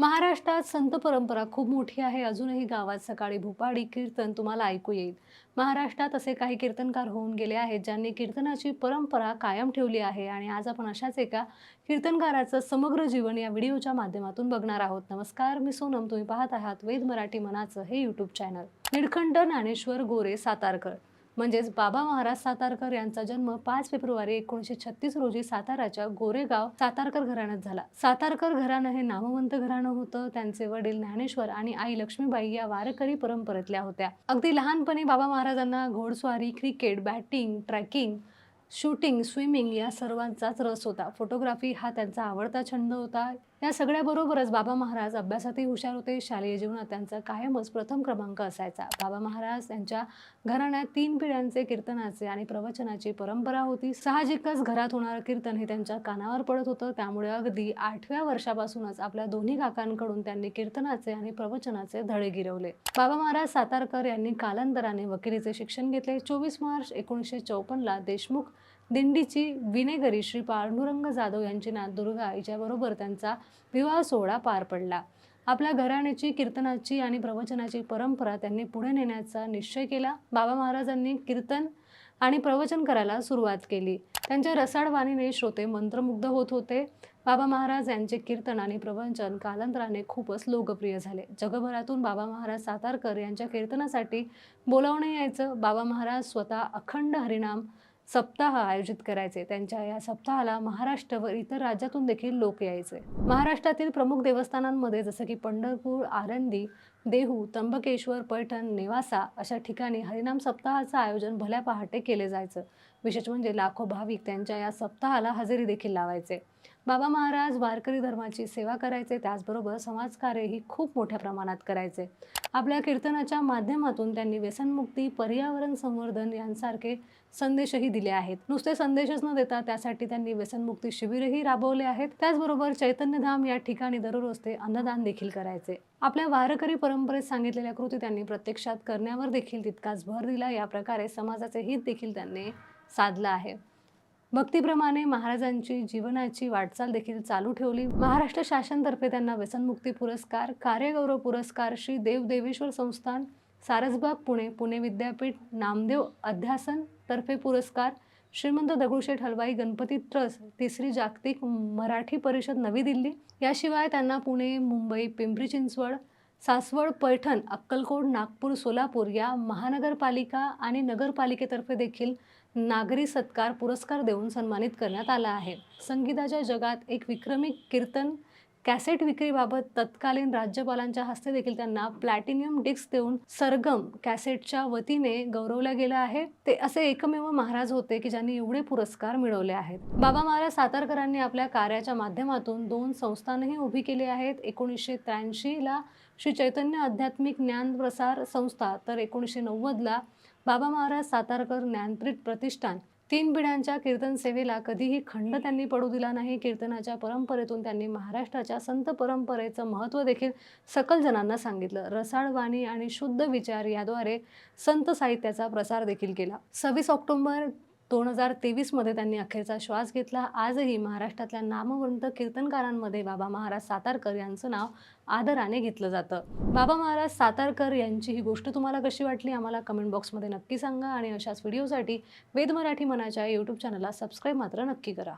महाराष्ट्रात संत परंपरा खूप मोठी आहे. अजूनही गावात सकाळी भुपाडी कीर्तन तुम्हाला ऐकू येईल. महाराष्ट्रात असे काही कीर्तनकार होऊन गेले आहेत ज्यांनी कीर्तनाची परंपरा कायम ठेवली आहे आणि आज आपण अशाच एका कीर्तनकाराचं समग्र जीवन या व्हिडिओच्या माध्यमातून बघणार आहोत. नमस्कार मी सोनम. तुम्ही पाहत आहात वेद मराठी मनाचं हे यूट्यूब चॅनल निळखंड ज्ञानेश्वर गोरे सातारकर. म्हणजेच बाबा महाराज सातारकर यांचा जन्म पाच फेब्रुवारी एकोणीसशे छत्तीस रोजी साताराच्या गोरेगाव सातारकर घराण्यात झाला. सातारकर घराणं हे नामवंत घराणं होतं. त्यांचे वडील ज्ञानेश्वर आणि आई लक्ष्मीबाई या वारकरी परंपरेतल्या होत्या. अगदी लहानपणी बाबा महाराजांना घोडस्वारी cricket batting trekking shooting swimming या सर्वांचाच रस होता. फोटोग्राफी हा त्यांचा आवडता छंद होता. या सगळ्याबरोबरच बाबा महाराज अभ्यासातही हुशार होते. शालेय जीवनात त्यांचा कायमच प्रथम क्रमांक असायचा. बाबा महाराज त्यांच्या घराण्यात तीन पिढ्यांचे कीर्तनाचे आणि प्रवचनाची परंपरा होती. साहजिकच घरात होणारं कीर्तन हे त्यांच्या कानावर पडत होतं. त्यामुळे अगदी आठव्या वर्षापासूनच आपल्या दोन्ही काकांकडून त्यांनी कीर्तनाचे आणि प्रवचनाचे धडे गिरवले. बाबा महाराज सातारकर यांनी कालांतराने वकिलीचे शिक्षण घेतले. चोवीस मार्च एकोणीसशे चौपन्नला देशमुख दिंडीची विनेगरी श्री पांडुरंग जाधव यांची नात दुर्गा हिच्याबरोबर त्यांचा विवाह सोहळा पार पडला. आपल्या घराण्याची कीर्तनाची आणि प्रवचनाची परंपरा त्यांनी पुढे नेण्याचा निश्चय केला. बाबा महाराजांनी कीर्तन आणि प्रवचन करायला सुरुवात केली. त्यांच्या रसाडवाणीने श्रोते मंत्रमुग्ध होत होते. बाबा महाराज यांचे कीर्तन आणि प्रवचन कालांतराने खूपच लोकप्रिय झाले. जगभरातून बाबा महाराज सातारकर यांच्या कीर्तनासाठी बोलावणे यायचं. बाबा महाराज स्वतः अखंड हरिनाम सप्ताह आयोजित करायचे. त्यांच्या या सप्ताहाला महाराष्ट्र व इतर राज्यातून देखील लोक यायचे. महाराष्ट्रातील प्रमुख देवस्थानांमध्ये जसं की पंढरपूर आरंदी देहू त्र्यंबकेश्वर पैठण नेवासा अशा ठिकाणी हरिनाम सप्ताहाचं आयोजन भल्या पहाटे केले जायचं. विशेष म्हणजे लाखो भाविक त्यांच्या या सप्ताहाला हजेरी देखील लावायचे. बाबा महाराज वारकरी धर्माची सेवा करायचे त्याचबरोबर समाजकार्यही खूप मोठ्या प्रमाणात करायचे. आपल्या कीर्तनाच्या माध्यमातून त्यांनी व्यसनमुक्ती पर्यावरण संवर्धन यांसारखे संदेशही दिले आहेत. नुसते संदेशच न देता त्यासाठी त्यांनी व्यसनमुक्ती शिबिरही राबवले आहेत. त्याचबरोबर चैतन्यधाम या ठिकाणी दररोज ते अन्नदान देखील करायचे. आपल्या वारकरी परंपरेत सांगितलेल्या कृती त्यांनी प्रत्यक्षात करण्यावर देखील तितकाच भर दिला. या प्रकारे समाजाचे हित देखील त्यांनी साधलं आहे. भक्तीप्रमाणे महाराजांची जीवनाची वाटचाल देखील चालू ठेवली. महाराष्ट्र शासनतर्फे त्यांना व्यसनमुक्ती पुरस्कार कार्यगौरव पुरस्कार श्री देव देवेश्वर संस्थान सारसबाग पुणे पुणे विद्यापीठ नामदेव अध्यासन तर्फे पुरस्कार श्रीमंत दगडूशेठ हलवाई गणपती ट्रस्ट तिसरी जागतिक मराठी परिषद नवी दिल्ली. याशिवाय त्यांना पुणे मुंबई पिंपरी चिंचवड सासवड पैठण अक्कलकोट नागपूर सोलापूर या महानगरपालिका आणि नगरपालिकेतर्फे देखील नागरी सत्कार पुरस्कार देऊन सन्मानित करण्यात आला आहे. संगीताच्या जगात एक विक्रमी कीर्तन कॅसेट विक्रीबाबत तत्कालीन राज्यपालांच्या हस्ते देखील त्यांना प्लॅटिनियम डिस्क देऊन सरगम कॅसेटच्या वतीने गौरवलं गेलं आहे. ते असे एकमेव महाराज होते की ज्यांनी एवढे पुरस्कार मिळवले आहेत. बाबा महाराज सातारकरांनी आपल्या कार्याच्या माध्यमातून दोन संस्थानही उभी केली आहेत. एकोणीसशे त्र्याऐंशीला श्री चैतन्य आध्यात्मिक ज्ञान प्रसार संस्था तर एकोणीसशे नव्वदला बाबा महाराज सातारकर ज्ञानपीठ प्रतिष्ठान तीन पिढ्यांच्या कीर्तन सेवेला कधीही खंड त्यांनी पडू दिला नाही. कीर्तनाच्या परंपरेतून त्यांनी महाराष्ट्राच्या संत परंपरेचं महत्त्व देखील सकल जणांना सांगितलं. रसाळ वाणी आणि शुद्ध विचार याद्वारे संत साहित्याचा प्रसार देखील केला. सव्वीस ऑक्टोबर दोन हजार तेवीसमध्ये त्यांनी अखेरचा श्वास घेतला. आजही महाराष्ट्रातल्या नामवंत कीर्तनकारांमध्ये बाबा महाराज सातारकर यांचं नाव आदराने घेतलं जातं. बाबा महाराज सातारकर यांची ही गोष्ट तुम्हाला कशी वाटली? आम्हाला कमेंट बॉक्समध्ये नक्की सांगा आणि अशाच व्हिडिओसाठी वेद मराठी मनाच्या यूट्यूब चॅनलला सबस्क्राईब मात्र नक्की करा.